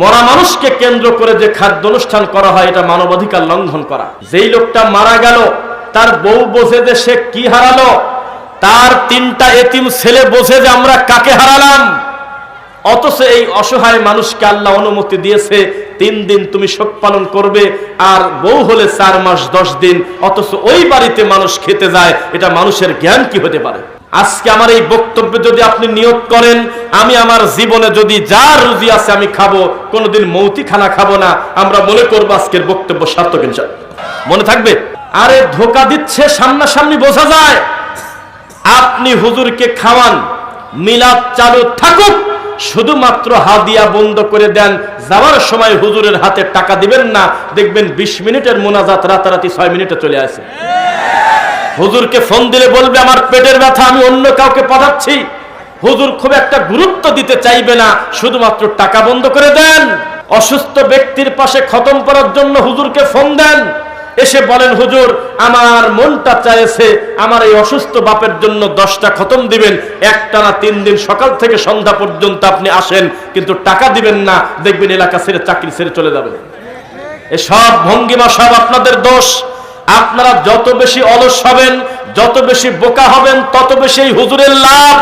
মরা মানুষকে কেন্দ্র করে যে খাদ্য অনুষ্ঠান করা হয়, এটা মানবাধিকার লঙ্ঘন করা। যেই লোকটা মারা গেল, তার বউ বোঝে যে সে কি হারালো, তার তিনটা এতিম ছেলে বোঝে যে আমরা কাকে হারালাম। অথচ এই অসহায় মানুষকে আল্লাহ অনুমতি দিয়েছে, তিন দিন তুমি শোক পালন করবে, আর বউ হলে চার মাস, দশ দিন, অথচ ওই বাড়িতে মানুষ খেতে যায়, এটা মানুষের জ্ঞান কি হতে পারে? আজকে আমার এই বক্তব্যে যদি আপনি নিয়োগ করেন, আমি আমার জীবনে যদি যা রুজি আছে আমি খাব, কোনোদিন মৌতি খানা খাব না। আমরা মনে করব আজকের বক্তব্য সার্থক। মনে থাকবে? আরে ধোকা দিচ্ছে, সামনাসামনি বোঝা যায়। আপনি হুজুরকে খাওয়ান, মিলাদ চালু থাকুক, শুধুমাত্র হাদিয়া বন্ধ করে দেন। যাওয়ার সময় হুজুরের হাতে টাকা দিবেন না। দেখবেন বিশ মিনিটের মোনাজাত রাতারাতি ছয় মিনিটে চলে আসে। হুজুরকে ফোন দিলে বলবে, আমার পেটের ব্যথা, আমি অন্য কাউকে পাঠাচ্ছি হুজুর খুব একটা গুরুত্ব দিতে চাইবে না, শুধুমাত্র টাকা বন্ধ করে দেন। অসুস্থ ব্যক্তির পাশে খতম করার জন্য হুজুরকে ফোন দেন। এসে বলেন, হুজুর, আমার মনটা চাইছে, আমার এই অসুস্থ বাপের জন্য দশটা খতম দিবেন। একটা না তিন দিন সকাল থেকে সন্ধ্যা পর্যন্ত আপনি আসেন, কিন্তু টাকা দিবেন না, দেখবেন এলাকা ছেড়ে চাকরি ছেড়ে চলে যাবেন। এসব ভঙ্গিমা, সব আপনাদের দোষ। আপনারা যত বেশি অলস হবেন যত বেশি বোকা হবেন তত বেশি হুজুরের লাভ